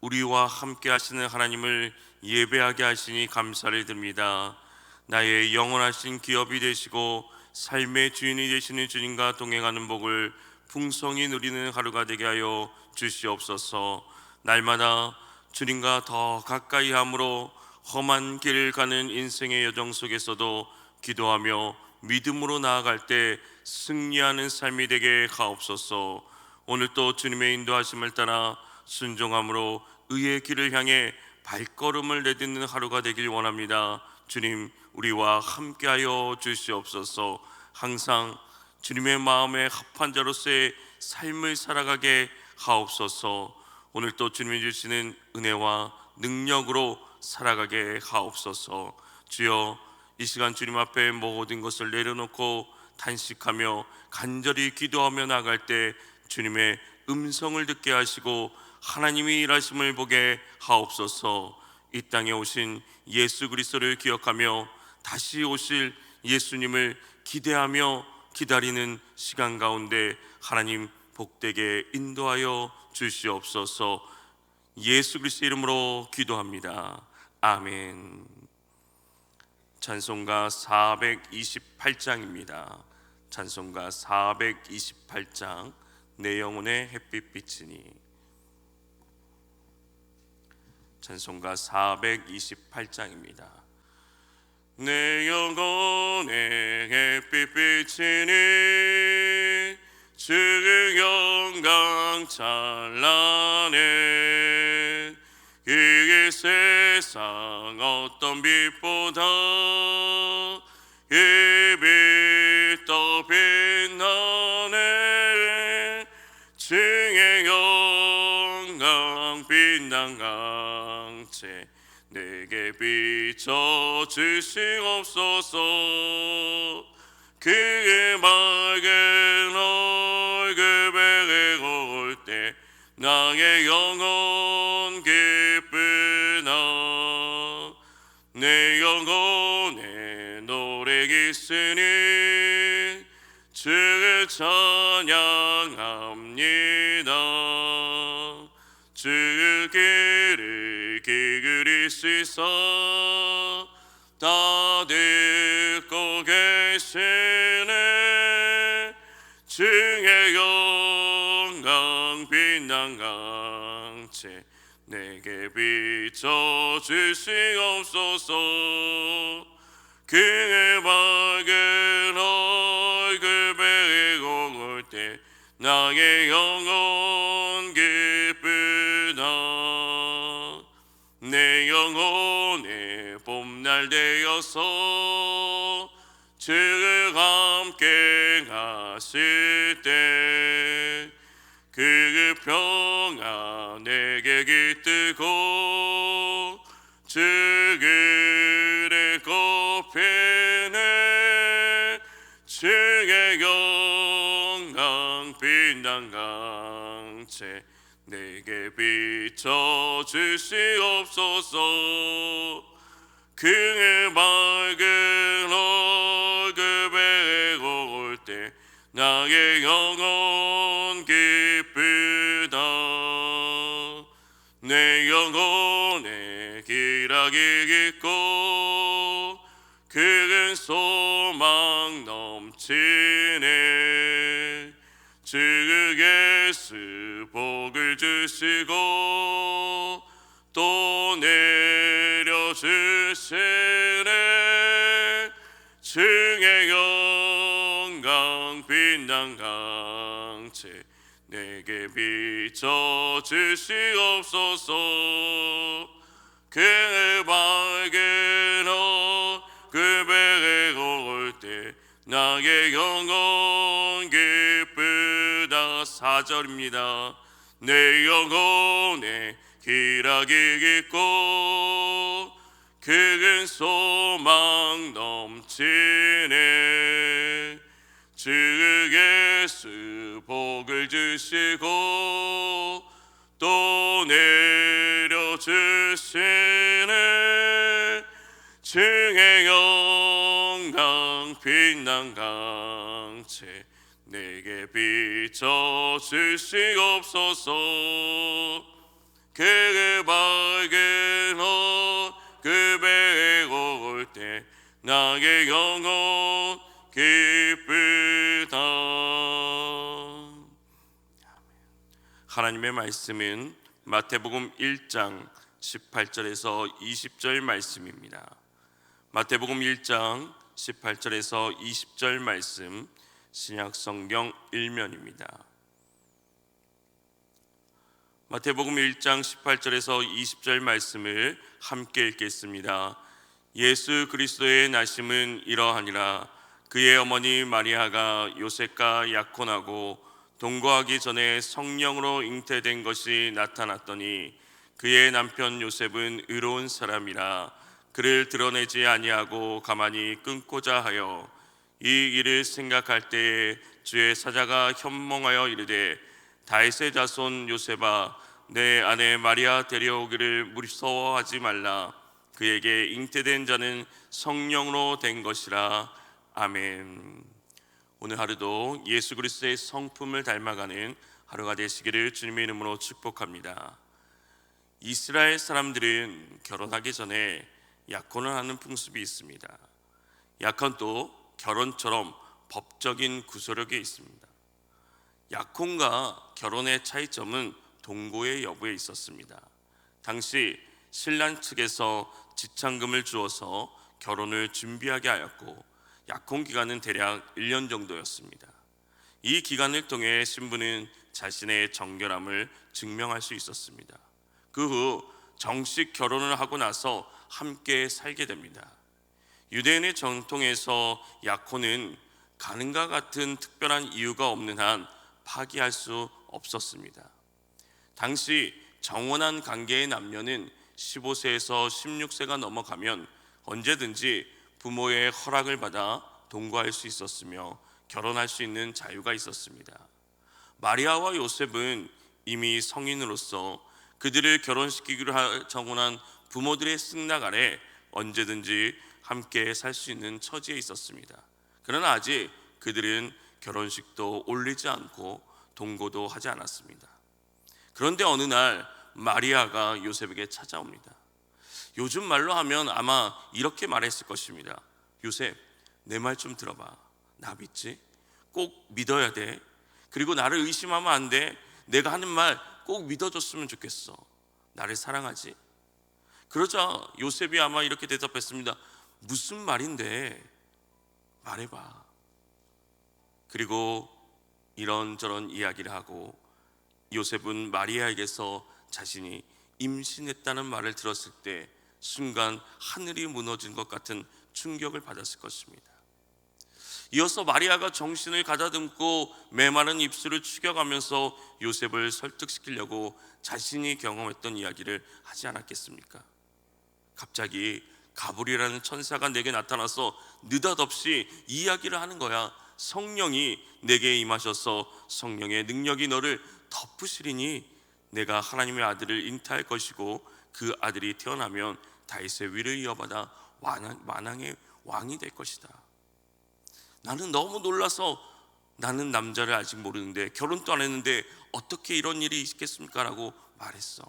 우리와 함께 하시는 하나님을 예배하게 하시니 감사를 드립니다. 나의 영원하신 기업이 되시고 삶의 주인이 되시는 주님과 동행하는 복을 풍성히 누리는 하루가 되게 하여 주시옵소서. 날마다 주님과 더 가까이 함으로 험한 길을 가는 인생의 여정 속에서도 기도하며 믿음으로 나아갈 때 승리하는 삶이 되게 하옵소서. 오늘 또 주님의 인도하심을 따라 순종함으로 의의 길을 향해 발걸음을 내딛는 하루가 되길 원합니다. 주님, 우리와 함께하여 주시옵소서. 항상 주님의 마음에 합한 자로서의 삶을 살아가게 하옵소서. 오늘 또 주님이 주시는 은혜와 능력으로 살아가게 하옵소서. 주여, 이 시간 주님 앞에 모든 것을 내려놓고 단식하며 간절히 기도하며 나갈 때 주님의 음성을 듣게 하시고 하나님이 일하심을 보게 하옵소서. 이 땅에 오신 예수 그리스도를 기억하며 다시 오실 예수님을 기대하며 기다리는 시간 가운데 하나님 복되게 인도하여 주시옵소서. 예수 그리스도 이름으로 기도합니다. 아멘. 찬송가 428장입니다. 찬송가 428장 내 영혼의 햇빛 비치니 찬송가 428장입니다. 내 영혼의 햇빛 비치니 주 영광 찬란해 이 세상 어떤 빛보다 강체 내게 비춰 주시옵소서. 그의 맑은 얼굴에 올때 나의 영혼 기 다 듣고 계시네. 주의 영광 빛난 강체. 내게 비춰 주시옵소서 그의 밝은 얼굴에 올때 나의 영혼 되어서. 주를 함께 하실 때그 평안 내게 깃들고 주 그를 꼽히네. 주의 영광 빛난 강체 내게 비춰 주시옵소서. 그의 주 예수 복을 주시고 또 내려주시네. 증의 영광 빛난 강체 내게 비춰 주시옵소서. 그 밝게너 그 배에 올때 나의 영혼 기쁘다. 사절입니다. 내 영혼에 기락이 깊고 그은 소망 넘치네. 주 예수 복을 주시고 또 내려주시네 빛난 강체 내게 비춰 주시옵소서. 그 밝은 어그 배에 올때 나의 영혼 기쁘다. 하나님의 말씀은 마태복음 1장 18절에서 20절 말씀입니다. 마태복음 1장 18절에서 20절 말씀 신약 성경 1면입니다. 마태복음 1장 18절에서 20절 말씀을 함께 읽겠습니다. 예수 그리스도의 나심은 이러하니라 그의 어머니 마리아가 요셉과 약혼하고 동거하기 전에 성령으로 잉태된 것이 나타났더니 그의 남편 요셉은 의로운 사람이라 그를 드러내지 아니하고 가만히 끊고자 하여 이 일을 생각할 때에 주의 사자가 현몽하여 이르되 다윗의 자손 요셉아 내 아내 마리아 데려오기를 무서워하지 말라 그에게 잉태된 자는 성령으로 된 것이라 아멘. 오늘 하루도 예수 그리스도의 성품을 닮아가는 하루가 되시기를 주님의 이름으로 축복합니다. 이스라엘 사람들은 결혼하기 전에 약혼을 하는 풍습이 있습니다. 약혼도 결혼처럼 법적인 구속력이 있습니다. 약혼과 결혼의 차이점은 동거의 여부에 있었습니다. 당시 신랑 측에서 지참금을 주어서 결혼을 준비하게 하였고 약혼 기간은 대략 1년 정도였습니다. 이 기간을 통해 신부는 자신의 정결함을 증명할 수 있었습니다. 그 후 정식 결혼을 하고 나서 함께 살게 됩니다. 유대인의 전통에서 약혼은 가능과 같은 특별한 이유가 없는 한 파기할 수 없었습니다. 당시 정원한 관계의 남녀는 15세에서 16세가 넘어가면 언제든지 부모의 허락을 받아 동거할 수 있었으며 결혼할 수 있는 자유가 있었습니다. 마리아와 요셉은 이미 성인으로서 그들을 결혼시키기로 정원한 부모들의 승낙 아래 언제든지 함께 살 수 있는 처지에 있었습니다. 그러나 아직 그들은 결혼식도 올리지 않고 동거도 하지 않았습니다. 그런데 어느 날 마리아가 요셉에게 찾아옵니다. 요즘 말로 하면 아마 이렇게 말했을 것입니다. 요셉, 내 말 좀 들어봐. 나 믿지? 꼭 믿어야 돼. 그리고 나를 의심하면 안 돼. 내가 하는 말 꼭 믿어줬으면 좋겠어. 나를 사랑하지? 그러자 요셉이 아마 이렇게 대답했습니다. 무슨 말인데? 말해봐. 그리고 이런저런 이야기를 하고 요셉은 마리아에게서 자신이 임신했다는 말을 들었을 때 순간 하늘이 무너진 것 같은 충격을 받았을 것입니다. 이어서 마리아가 정신을 가다듬고 메마른 입술을 추겨가면서 요셉을 설득시키려고 자신이 경험했던 이야기를 하지 않았겠습니까? 갑자기 가브리라는 천사가 내게 나타나서 느닷없이 이야기를 하는 거야. 성령이 내게 임하셔서 성령의 능력이 너를 덮으시리니 내가 하나님의 아들을 잉태할 것이고 그 아들이 태어나면 다윗의 위를 이어받아 만왕의 왕이 될 것이다. 나는 너무 놀라서 나는 남자를 아직 모르는데 결혼도 안 했는데 어떻게 이런 일이 있겠습니까? 라고 말했어.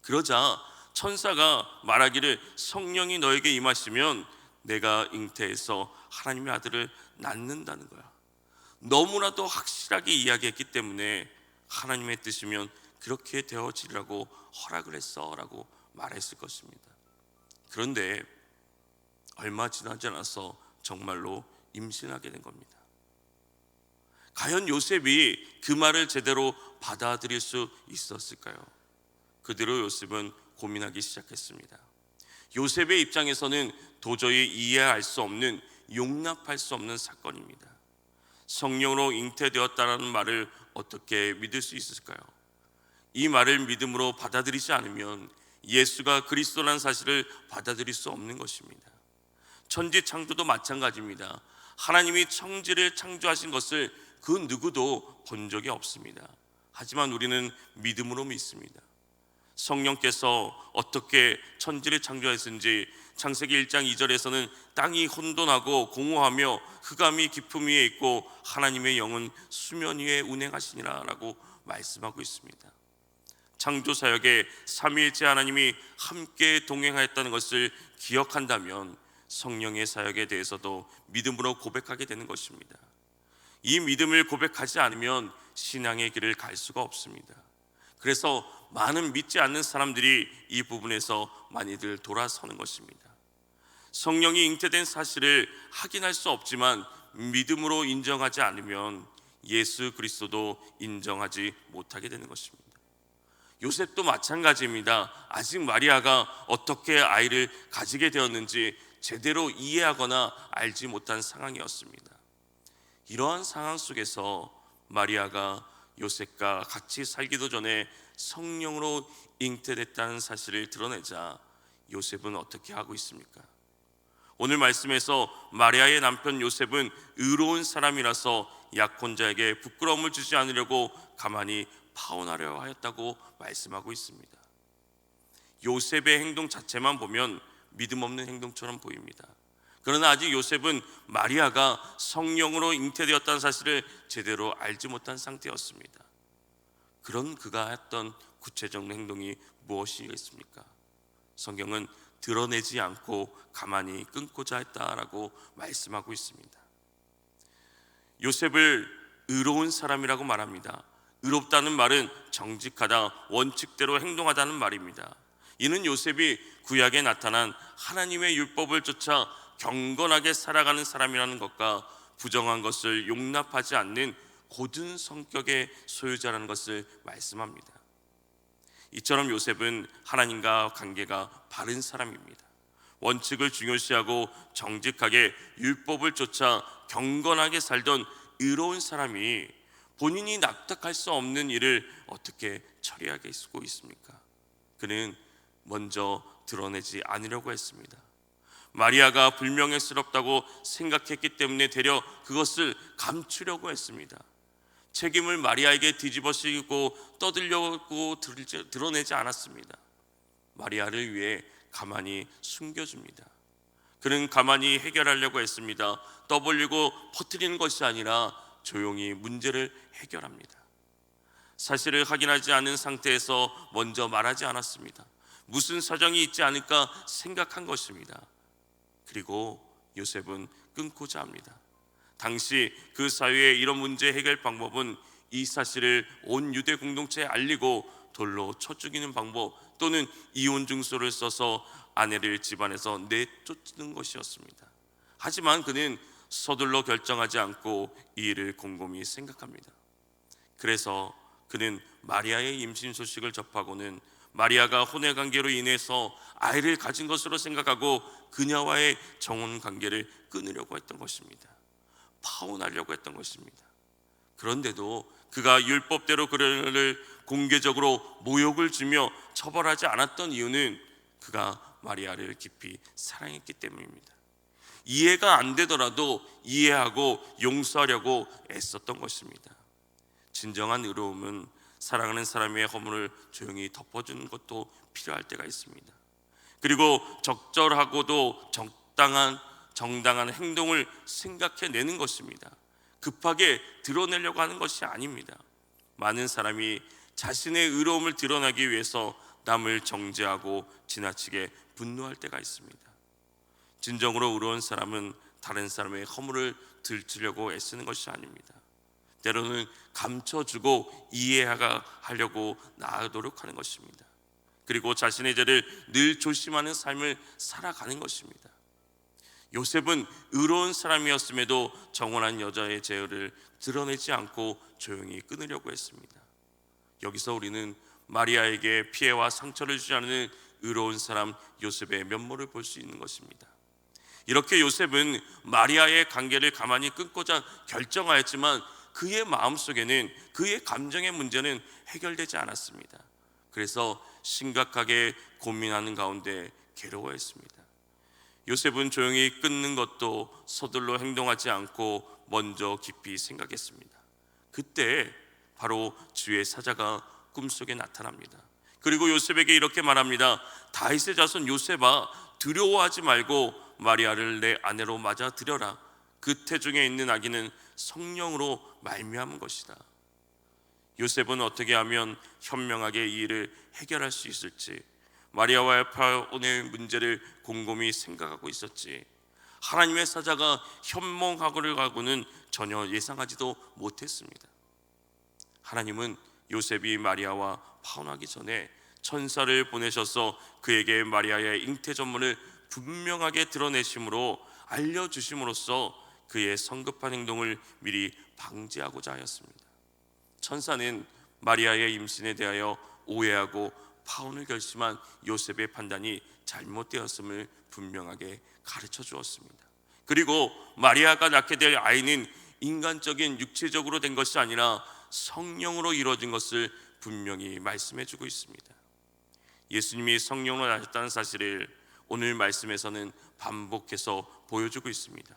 그러자 천사가 말하기를 성령이 너에게 임하시면 내가 잉태해서 하나님의 아들을 낳는다는 거야. 너무나도 확실하게 이야기했기 때문에 하나님의 뜻이면 그렇게 되어지라고 허락을 했어라고 말했을 것입니다. 그런데 얼마 지나지 않아서 정말로 임신하게 된 겁니다. 과연 요셉이 그 말을 제대로 받아들일 수 있었을까요? 그대로 요셉은 고민하기 시작했습니다. 요셉의 입장에서는 도저히 이해할 수 없는 용납할 수 없는 사건입니다. 성령으로 잉태되었다라는 말을 어떻게 믿을 수 있을까요? 이 말을 믿음으로 받아들이지 않으면 예수가 그리스도라는 사실을 받아들일 수 없는 것입니다. 천지 창조도 마찬가지입니다. 하나님이 청지를 창조하신 것을 그 누구도 본 적이 없습니다. 하지만 우리는 믿음으로 믿습니다. 성령께서 어떻게 천지를 창조했는지 창세기 1장 2절에서는 땅이 혼돈하고 공허하며 흑암이 깊음 위에 있고 하나님의 영은 수면 위에 운행하시니라라고 말씀하고 있습니다. 창조 사역에 삼위일체 하나님이 함께 동행하였다는 것을 기억한다면 성령의 사역에 대해서도 믿음으로 고백하게 되는 것입니다. 이 믿음을 고백하지 않으면 신앙의 길을 갈 수가 없습니다. 그래서 많은 믿지 않는 사람들이 이 부분에서 많이들 돌아서는 것입니다. 성령이 잉태된 사실을 확인할 수 없지만 믿음으로 인정하지 않으면 예수 그리스도도 인정하지 못하게 되는 것입니다. 요셉도 마찬가지입니다. 아직 마리아가 어떻게 아이를 가지게 되었는지 제대로 이해하거나 알지 못한 상황이었습니다. 이러한 상황 속에서 마리아가 요셉과 같이 살기도 전에 성령으로 잉태됐다는 사실을 드러내자 요셉은 어떻게 하고 있습니까? 오늘 말씀에서 마리아의 남편 요셉은 의로운 사람이라서 약혼자에게 부끄러움을 주지 않으려고 가만히 파혼하려 하였다고 말씀하고 있습니다. 요셉의 행동 자체만 보면 믿음 없는 행동처럼 보입니다. 그러나 아직 요셉은 마리아가 성령으로 잉태되었다는 사실을 제대로 알지 못한 상태였습니다. 그런 그가 했던 구체적인 행동이 무엇이겠습니까? 성경은 드러내지 않고 가만히 끊고자 했다라고 말씀하고 있습니다. 요셉을 의로운 사람이라고 말합니다. 의롭다는 말은 정직하다, 원칙대로 행동하다는 말입니다. 이는 요셉이 구약에 나타난 하나님의 율법을 쫓아 경건하게 살아가는 사람이라는 것과 부정한 것을 용납하지 않는 고든 성격의 소유자라는 것을 말씀합니다. 이처럼 요셉은 하나님과 관계가 바른 사람입니다. 원칙을 중요시하고 정직하게 율법을 쫓아 경건하게 살던 의로운 사람이 본인이 납득할 수 없는 일을 어떻게 처리하게 쓰고 있습니까? 그는 먼저 드러내지 않으려고 했습니다. 마리아가 불명예스럽다고 생각했기 때문에 되려 그것을 감추려고 했습니다. 책임을 마리아에게 뒤집어쓰고 떠들려고 드러내지 않았습니다. 마리아를 위해 가만히 숨겨줍니다. 그는 가만히 해결하려고 했습니다. 떠벌리고 퍼뜨리는 것이 아니라 조용히 문제를 해결합니다. 사실을 확인하지 않은 상태에서 먼저 말하지 않았습니다. 무슨 사정이 있지 않을까 생각한 것입니다. 그리고 요셉은 끊고자 합니다. 당시 그 사회의 이런 문제 해결 방법은 이 사실을 온 유대 공동체에 알리고 돌로 쳐 죽이는 방법 또는 이혼 증서를 써서 아내를 집안에서 내쫓는 것이었습니다. 하지만 그는 서둘러 결정하지 않고 이 일을 곰곰이 생각합니다. 그래서 그는 마리아의 임신 소식을 접하고는 마리아가 혼의 관계로 인해서 아이를 가진 것으로 생각하고 그녀와의 정혼 관계를 끊으려고 했던 것입니다. 파혼하려고 했던 것입니다. 그런데도 그가 율법대로 그를 공개적으로 모욕을 주며 처벌하지 않았던 이유는 그가 마리아를 깊이 사랑했기 때문입니다. 이해가 안 되더라도 이해하고 용서하려고 애썼던 것입니다. 진정한 의로움은 사랑하는 사람의 허물을 조용히 덮어주는 것도 필요할 때가 있습니다. 그리고 적절하고도 적당한 정당한 행동을 생각해내는 것입니다. 급하게 드러내려고 하는 것이 아닙니다. 많은 사람이 자신의 의로움을 드러나기 위해서 남을 정죄하고 지나치게 분노할 때가 있습니다. 진정으로 의로운 사람은 다른 사람의 허물을 들추려고 애쓰는 것이 아닙니다. 때로는 감춰주고 이해하려고 노력하는 것입니다. 그리고 자신의 죄를 늘 조심하는 삶을 살아가는 것입니다. 요셉은 의로운 사람이었음에도 정원한 여자의 제어를 드러내지 않고 조용히 끊으려고 했습니다. 여기서 우리는 마리아에게 피해와 상처를 주지 않는 의로운 사람 요셉의 면모를 볼 수 있는 것입니다. 이렇게 요셉은 마리아의 관계를 가만히 끊고자 결정하였지만 그의 마음속에는 그의 감정의 문제는 해결되지 않았습니다. 그래서 심각하게 고민하는 가운데 괴로워했습니다. 요셉은 조용히 끊는 것도 서둘러 행동하지 않고 먼저 깊이 생각했습니다. 그때 바로 주의 사자가 꿈속에 나타납니다. 그리고 요셉에게 이렇게 말합니다. 다윗의 자손 요셉아 두려워하지 말고 마리아를 내 아내로 맞아 들여라. 그 태중에 있는 아기는 성령으로 말미암은 것이다. 요셉은 어떻게 하면 현명하게 이 일을 해결할 수 있을지 마리아와의 파혼의 문제를 곰곰이 생각하고 있었지. 하나님의 사자가 현몽하고를 가고는 전혀 예상하지도 못했습니다. 하나님은 요셉이 마리아와 파혼하기 전에 천사를 보내셔서 그에게 마리아의 잉태 전문을 분명하게 드러내심으로 알려주심으로써 그의 성급한 행동을 미리 방지하고자 하였습니다. 천사는 마리아의 임신에 대하여 오해하고 파혼을 결심한 요셉의 판단이 잘못되었음을 분명하게 가르쳐 주었습니다. 그리고 마리아가 낳게 될 아이는 인간적인 육체적으로 된 것이 아니라 성령으로 이루어진 것을 분명히 말씀해 주고 있습니다. 예수님이 성령으로 나셨다는 사실을 오늘 말씀에서는 반복해서 보여주고 있습니다.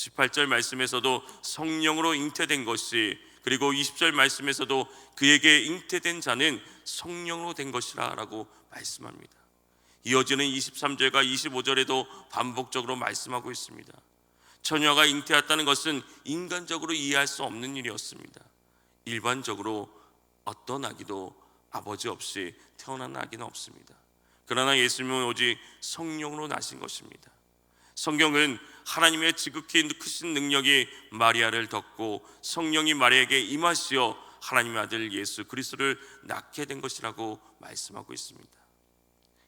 18절 말씀에서도 성령으로 잉태된 것이 그리고 20절 말씀에서도 그에게 잉태된 자는 성령으로 된 것이라라고 말씀합니다. 이어지는 23절과 25절에도 반복적으로 말씀하고 있습니다. 처녀가 잉태했다는 것은 인간적으로 이해할 수 없는 일이었습니다. 일반적으로 어떤 아기도 아버지 없이 태어난 아기는 없습니다. 그러나 예수님은 오직 성령으로 나신 것입니다. 성경은 하나님의 지극히 크신 능력이 마리아를 덮고 성령이 마리아에게 임하시어 하나님의 아들 예수 그리스도를 낳게 된 것이라고 말씀하고 있습니다.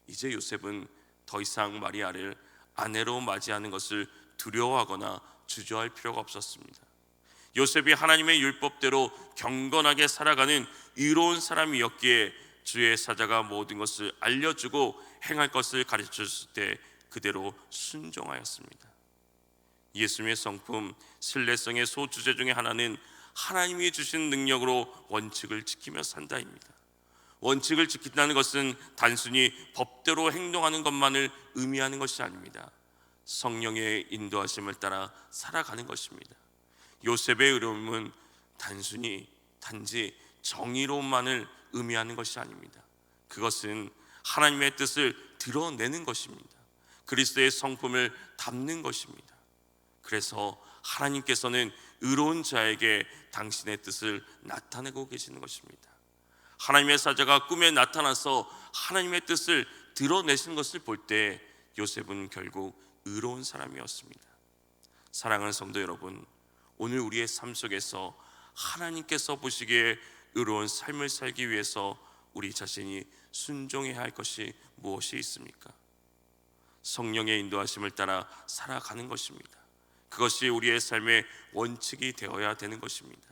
이제 요셉은 더 이상 마리아를 아내로 맞이하는 것을 두려워하거나 주저할 필요가 없었습니다. 요셉이 하나님의 율법대로 경건하게 살아가는 의로운 사람이었기에 주의 사자가 모든 것을 알려주고 행할 것을 가르쳤을 때 그대로 순종하였습니다. 예수님의 성품 신뢰성의 소주제 중에 하나는 하나님이 주신 능력으로 원칙을 지키며 산다입니다. 원칙을 지킨다는 것은 단순히 법대로 행동하는 것만을 의미하는 것이 아닙니다. 성령의 인도하심을 따라 살아가는 것입니다. 요셉의 의로움은 단순히 단지 정의로움만을 의미하는 것이 아닙니다. 그것은 하나님의 뜻을 드러내는 것입니다. 그리스도의 성품을 담는 것입니다. 그래서 하나님께서는 의로운 자에게 당신의 뜻을 나타내고 계시는 것입니다. 하나님의 사자가 꿈에 나타나서 하나님의 뜻을 드러내신 것을 볼 때 요셉은 결국 의로운 사람이었습니다. 사랑하는 성도 여러분, 오늘 우리의 삶 속에서 하나님께서 보시기에 의로운 삶을 살기 위해서 우리 자신이 순종해야 할 것이 무엇이 있습니까? 성령의 인도하심을 따라 살아가는 것입니다. 그것이 우리의 삶의 원칙이 되어야 되는 것입니다.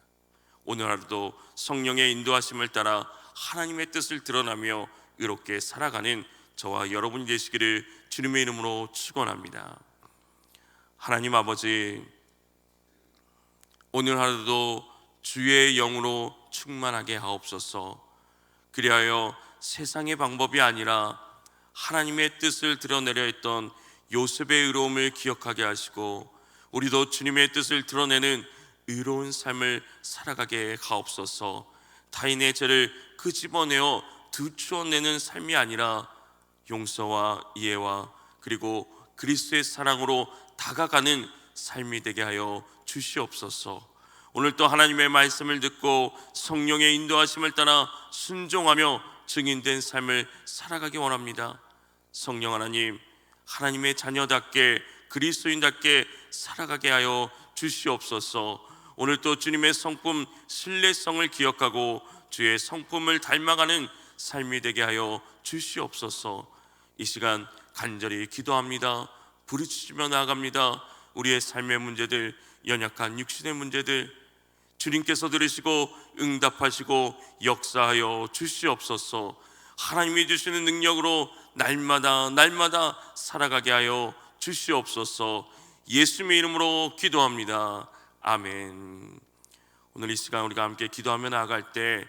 오늘 하루도 성령의 인도하심을 따라 하나님의 뜻을 드러나며 의롭게 살아가는 저와 여러분이 되시기를 주님의 이름으로 축원합니다. 하나님 아버지 오늘 하루도 주의 영으로 충만하게 하옵소서. 그리하여 세상의 방법이 아니라 하나님의 뜻을 드러내려 했던 요셉의 의로움을 기억하게 하시고 우리도 주님의 뜻을 드러내는 의로운 삶을 살아가게 하옵소서. 타인의 죄를 끄집어내어 들추어내는 삶이 아니라 용서와 이해와 그리고 그리스도의 사랑으로 다가가는 삶이 되게 하여 주시옵소서. 오늘 또 하나님의 말씀을 듣고 성령의 인도하심을 따라 순종하며 증인된 삶을 살아가기 원합니다. 성령 하나님, 하나님의 자녀답게 그리스도인답게 살아가게 하여 주시옵소서. 오늘 또 주님의 성품 신뢰성을 기억하고 주의 성품을 닮아가는 삶이 되게 하여 주시옵소서. 이 시간 간절히 기도합니다. 부르짖으며 나아갑니다. 우리의 삶의 문제들, 연약한 육신의 문제들 주님께서 들으시고 응답하시고 역사하여 주시옵소서. 하나님이 주시는 능력으로 날마다 날마다 살아가게 하여 주시옵소서. 예수님의 이름으로 기도합니다. 아멘. 오늘 이 시간 우리가 함께 기도하며 나아갈 때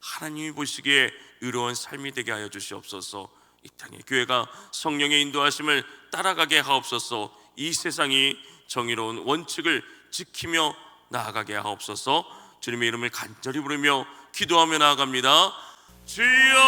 하나님이 보시기에 의로운 삶이 되게 하여 주시옵소서. 이 땅의 교회가 성령의 인도하심을 따라가게 하옵소서. 이 세상이 정의로운 원칙을 지키며 나아가게 하옵소서. 주님의 이름을 간절히 부르며 기도하며 나아갑니다. 주여